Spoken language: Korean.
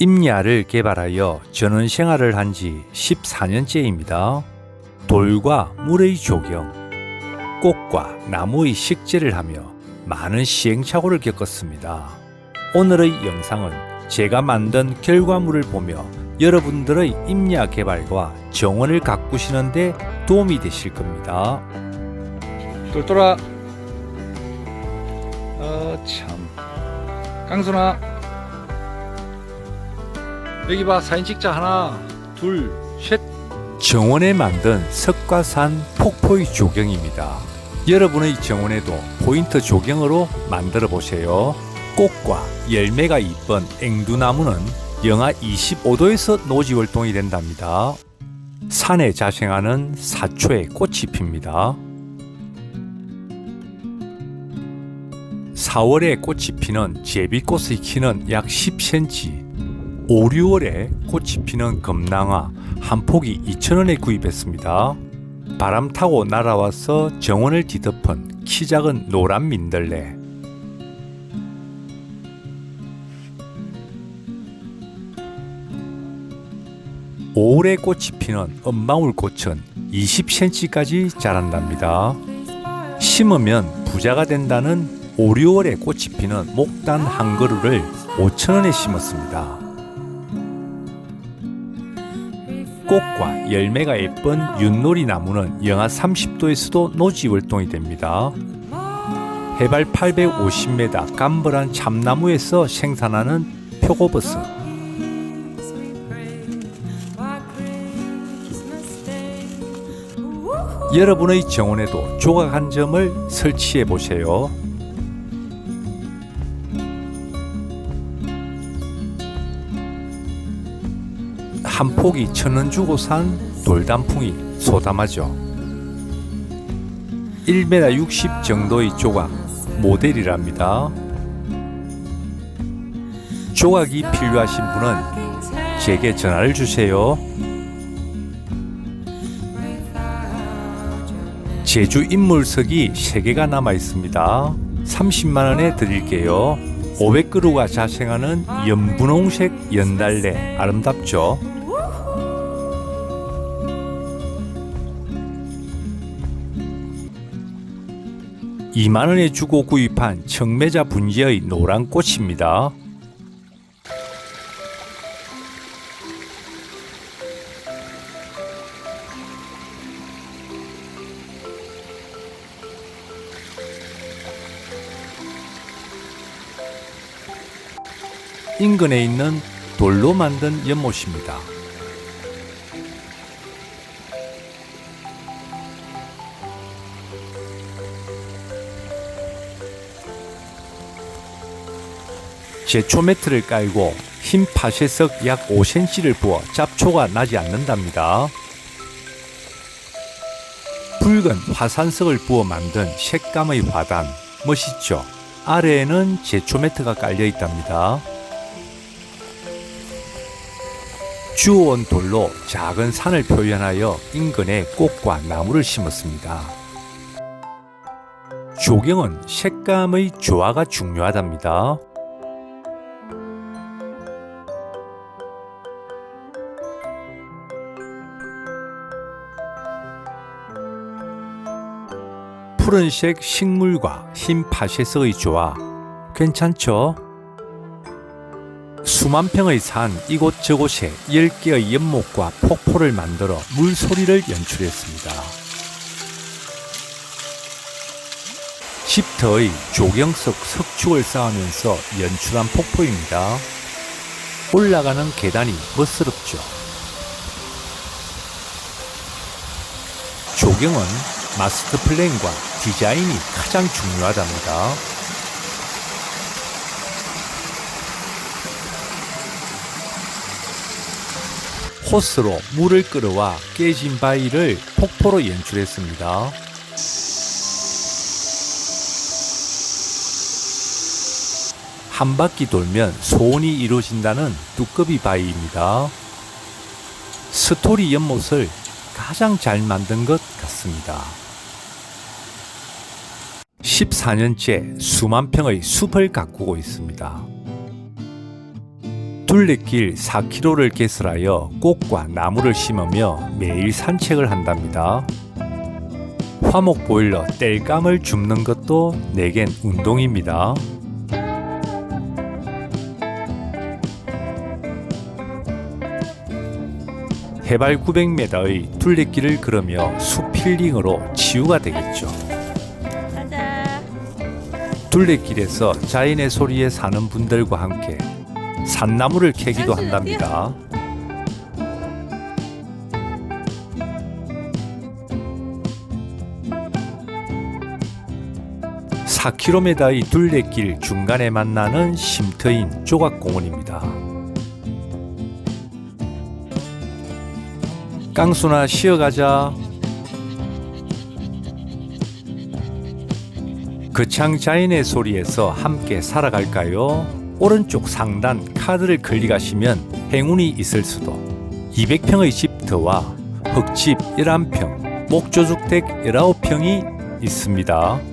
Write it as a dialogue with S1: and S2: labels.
S1: 임야를 개발하여 전원 생활을 한 지 14년째입니다. 돌과 물의 조경, 꽃과 나무의 식재를 하며 많은 시행착오를 겪었습니다. 오늘의 영상은 제가 만든 결과물을 보며 여러분들의 임야 개발과 정원을 가꾸시는데 도움이 되실 겁니다.
S2: 똘똘아 어참 깡순아 여기 봐 사진 찍자 하나 둘셋
S1: 정원에 만든 석가산 폭포의 조경입니다. 여러분의 정원에도 포인트 조경으로 만들어 보세요. 꽃과 열매가 이쁜 앵두나무는 영하 25도에서 노지 활동이 된답니다. 산에 자생하는 사초에 꽃이 핍니다. 4월에 꽃이 피는 제비꽃의 키는 약 10cm, 5, 6월에 꽃이 피는 금낭화 한 폭이 2,000원에 구입했습니다. 바람 타고 날아와서 정원을 뒤덮은 키 작은 노란 민들레. 5월에 꽃이 피는 은방울꽃은 20cm까지 자란답니다. 심으면 부자가 된다는 5, 6월에 꽃이 피는 목단 한 그루를 5천원에 심었습니다. 꽃과 열매가 예쁜 윷놀이 나무는 영하 30도에서도 노지 활동이 됩니다. 해발 850m 감벌한 참나무에서 생산하는 표고버섯. 여러분의 정원에도 조각 한 점을 설치해 보세요. 한 폭이 천원 주고 산 돌단풍이 소담하죠. 1m 60 정도의 조각 모델이랍니다. 조각이 필요하신 분은 제게 전화를 주세요. 제주 인물석이 3개가 남아 있습니다. 30만 원에 드릴게요. 500그루가 자생하는 연분홍색 연달래 아름답죠? 이만 원에 주고 구입한 청매자 분지의 노란 꽃입니다. 인근에 있는 돌로 만든 연못입니다. 제초 매트를 깔고 흰 파쇄석 약 5cm를 부어 잡초가 나지 않는답니다. 붉은 화산석을 부어 만든 색감의 화단 멋있죠? 아래에는 제초 매트가 깔려 있답니다. 주워온 돌로 작은 산을 표현하여 인근에 꽃과 나무를 심었습니다. 조경은 색감의 조화가 중요하답니다. 푸른색 식물과 흰 파쇄석의 조화 괜찮죠? 수만 평의 산 이곳저곳에 10개의 연못과 폭포를 만들어 물소리를 연출했습니다. 10터의 조경석 석축을 쌓으면서 연출한 폭포입니다. 올라가는 계단이 멋스럽죠. 조경은 마스터 플랜과 디자인이 가장 중요하답니다. 호스로 물을 끌어와 깨진 바위를 폭포로 연출했습니다. 한 바퀴 돌면 소원이 이루어진다는 뚜꺼비 바위입니다. 스토리 연못을 가장 잘 만든 것 같습니다. 14년째 수만 평의 숲을 가꾸고 있습니다. 둘레길 4km를 개설하여 꽃과 나무를 심으며 매일 산책을 한답니다. 화목 보일러 땔감을 줍는 것도 내겐 운동입니다. 해발 900m의 둘레길을 걸으며 숲 힐링으로 치유가 되겠죠. 둘레길에서 자연의 소리에 사는 분들과 함께 산나무를 캐기도 한답니다. (4 k m 의 둘레길 중간에 만나는 쉼터인 조각공원입니다. 깡수나 쉬어가자. 거창 자연의 소리에서 함께 살아갈까요? 오른쪽 상단 카드를 클릭하시면 행운이 있을 수도 200평의 집터와 흙집 11평, 목조주택 19평이 있습니다.